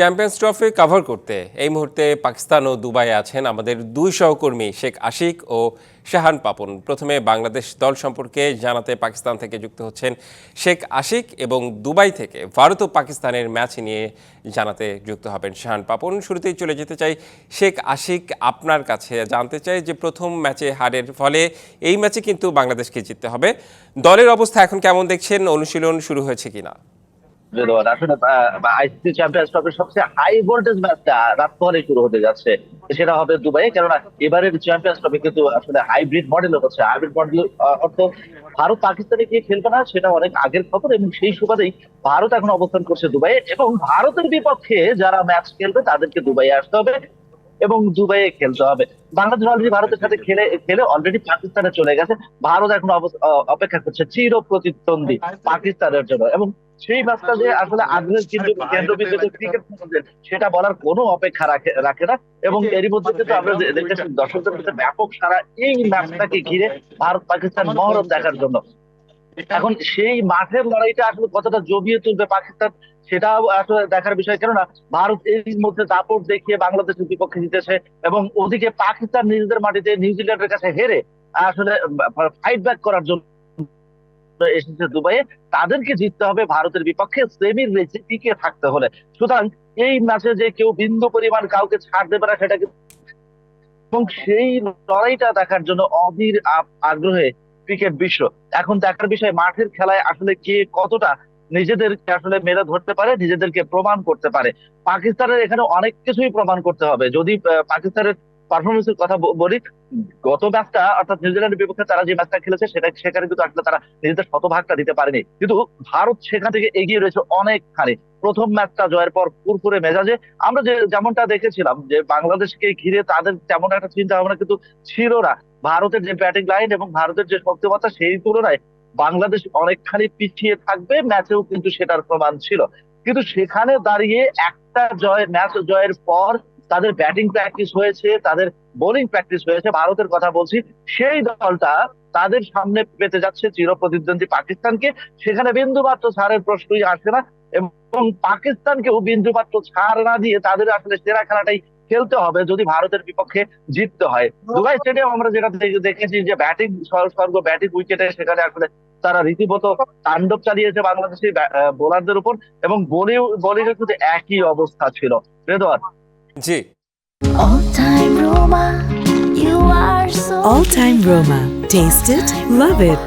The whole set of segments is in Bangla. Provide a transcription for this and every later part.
চ্যাম্পিয়ন্স ট্রফি কভার করতে। এই মুহূর্তে পাকিস্তান ও দুবাই আছেন আমাদের দুই সহকর্মী, শেখ আশিক ও শাহান পাপন। প্রথমে বাংলাদেশ দল সম্পর্কে জানাতে পাকিস্তান থেকে যুক্ত হচ্ছেন শেখ আশিক এবং দুবাই থেকে ভারত ও পাকিস্তানের ম্যাচ নিয়ে জানাতে যুক্ত হবেন শাহান পাপন। শুরুতেই চলে যেতে চাই, শেখ আশিক আপনার কাছে জানতে চাই যে প্রথম ম্যাচে হারের ফলে এই ম্যাচে কিন্তু বাংলাদেশকে জিততে হবে। দলের অবস্থা এখন কেমন দেখছেন? অনুশীলন শুরু হয়েছে কিনা? ধন্যবাদ। আসলে আইসিসি চ্যাম্পিয়ন্স ট্রফির সবচেয়ে হাই ভোল্টেজ ম্যাচটা রাত পরে শুরু হতে যাচ্ছে। সেটা হবে দুবাই কেননা এবারের চ্যাম্পিয়ন্স ট্রফি কিন্তু আসলে হাইব্রিড মডেল হচ্ছে। হাইব্রিড মডেল অর্থ ভারত পাকিস্তানে গিয়ে খেলবে না, সেটা অনেক আগের খবর এবং সেই সুবাদেই ভারত এখন অবস্থান করছে দুবাই এবং ভারতের বিপক্ষে যারা ম্যাচ খেলবে, তাদেরকে দুবাই আসতে হবে। এবং দুবাইয়ে খেলতে হবে। বাংলাদেশ অলরেডি ভারতের সাথে খেলে খেলে অলরেডি পাকিস্তানে চলে গেছে। ভারত এখন অপেক্ষা করছে চির প্রতিদ্বন্দ্বী পাকিস্তানের জন্য। এবং সেই ম্যাচটা যে আসলে আগ্রহের কিন্তু কেন্দ্রবিন্দুতে ক্রিকেট সেটা বলার কোনো অপেক্ষা রাখে রাখে না। এবং এরই মধ্যে কিন্তু আমরা দেখেছি দর্শকদের মধ্যে ব্যাপক সারা এই ম্যাচটাকে ঘিরে ভারত পাকিস্তান মহরত দেখার জন্য। এখন সেই মাঠের লড়াইটা আসলে কতটা জমিয়ে তুলবে পাকিস্তান, সেটাও আসলে দেখার বিষয়। কেননা, ভারত এর মধ্যে দাপট দেখিয়ে বাংলাদেশের বিপক্ষে জিতেছে এবং ওদিকে পাকিস্তান নিজেদের মাটিতে নিউজিল্যান্ডের কাছে হেরে আসলে ফাইট ব্যাক করার জন্য এসেছে দুবাইয়ে। তাদেরকে জিততে হবে ভারতের বিপক্ষে, সেমির রেসে টিকে থাকতে হলে। সুতরাং এই ম্যাচে যে কেউ বিন্দু পরিমাণ কাউকে ছাড় দেবে না, সেটা এবং সেই লড়াইটা দেখার জন্য অধীর আগ্রহে ক্রিকেট বিশ্ব। এখন দেখার বিষয়, মাঠের খেলায় আসলে কে কতটা নিজেদেরকে আসলে মেরে ধরতে পারে, নিজেদেরকে প্রমাণ করতে পারে। পাকিস্তানের এখানে অনেক কিছুই প্রমাণ করতে হবে। যদি পাকিস্তানের পারফরমেন্সের কথা বলি, গত ম্যাচটা অর্থাৎ নিউজিল্যান্ডের বিপক্ষে তারা যে ম্যাচটা খেলেছে, সেটা, সেখানে কিন্তু আসলে তারা নিজেদের শতভাগটা দিতে পারেনি। কিন্তু ভারত সেখান থেকে এগিয়ে রয়েছে অনেকখানি। প্রথম ম্যাচটা জয়ের পর পুরপুরে মেজাজে। আমরা যে, যেমনটা দেখেছিলাম যে, বাংলাদেশকে ঘিরে তাদের তেমন একটা চিন্তা ভাবনা কিন্তু ছিল না। ভারতের যে ব্যাটিং লাইন এবং ভারতের যে শক্তিমত্তা, সেই তুলনায় বাংলাদেশ অনেকখানি পিছিয়ে থাকবে। ম্যাচেও কিন্তু সেটার প্রমাণ ছিল। কিন্তু সেখানে দাঁড়িয়ে একটা জয় ম্যাচ জয়ের পর তাদের ব্যাটিং প্র্যাকটিস হয়েছে, তাদের বোলিং প্র্যাকটিস হয়েছে, ভারতের কথা বলছি। সেই দলটা তাদের সামনে পেতে যাচ্ছে চির প্রতিদ্বন্দ্বী পাকিস্তানকে। সেখানে বিন্দুমাত্র ছাড়ের প্রশ্নই আসে না এবং পাকিস্তানকেও বিন্দুমাত্র ছাড় না দিয়ে তাদের আসলে সেরা খেলাটাই খেলতে হবে যদি ভারতের বিপক্ষে জিততে হয়। দুবাই স্টেডিয়াম আমরা যেটা দেখেছি যে ব্যাটিং স্বর্গ ব্যাটিং উইকেটে সেখানে আসলে তারা রীতিমতো তাণ্ডব চালিয়েছে বাংলাদেশি বোলারদের উপর এবং বোলিং বোলিং এর একই অবস্থা ছিল। রেদওয়ার জি। All time Roma, you are so All time Roma. Taste it, love it.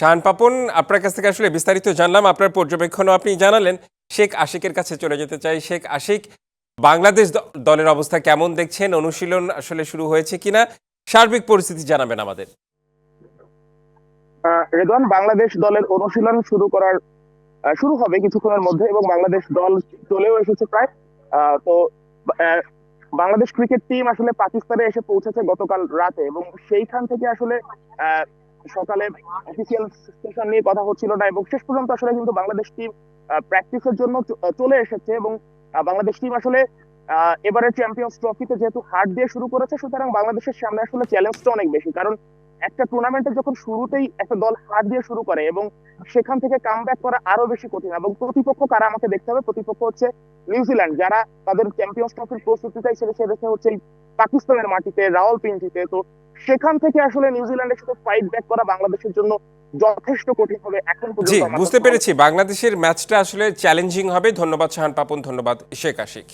Shahan Papon আপনার কাছ থেকে আসলে বিস্তারিত জানলাম। আপনার পর্যবেক্ষণও আপনি জানালেন। শেখ আশিকের কাছে চলে যেতে চাই। শেখ আশিক বাংলাদেশ দলের অবস্থা কেমন দেখছেন? অনুশীলন আসলে শুরু হয়েছে কিনা? সার্বিক পরিস্থিতি জানাবেন আমাদের। আহ, রেদওয়ান বাংলাদেশ দলের অনুশীলন শুরু করার শুরু হবে কিছুক্ষণের মধ্যে এবং বাংলাদেশ দল চলেও এসেছে প্রায়। আহ, তো বাংলাদেশ ক্রিকেট টিম আসলে পাকিস্তানে এসে পৌঁছেছে গতকাল রাতে এবং সেইখান থেকে আসলে সকালে অফিসিয়াল স্টেশন নিয়ে কথা হচ্ছিল না এবং শেষ পর্যন্ত আসলে কিন্তু বাংলাদেশ টিম প্র্যাকটিসের জন্য চলে এসেছে এবং বাংলাদেশ টিম আসলে এবারে চ্যাম্পিয়ন্স ট্রফিতে যেহেতু হার দিয়ে শুরু করেছে, সুতরাং বাংলাদেশের সামনে আসলে চ্যালেঞ্জটা অনেক বেশি। কারণ একটা টুর্নামেন্টে যখন শুরুতেই একটা দল হার দিয়ে শুরু করে এবং সেখান থেকে কাম করা আরও বেশি কঠিন এবং প্রতিপক্ষ কারা আমাকে দেখতে হবে? প্রতিপক্ষ হচ্ছে নিউজিল্যান্ড যারা তাদের চ্যাম্পিয়ন্স ট্রফির প্রস্তুতিটাই সেরে সেরেছে হচ্ছে পাকিস্তানের মাটিতে রাওয়ালপিন্ডিতে তো সেখান থেকে আসলে নিউজিল্যান্ডের সাথে ফাইট ব্যাক করা বাংলাদেশের জন্য যথেষ্ট কঠিন হবে এখন জি বুঝতে পেরেছি। বাংলাদেশের ম্যাচটা আসলে চ্যালেঞ্জিং হবে। ধন্যবাদ শাহান পাপন ধন্যবাদ শেখ আশিক।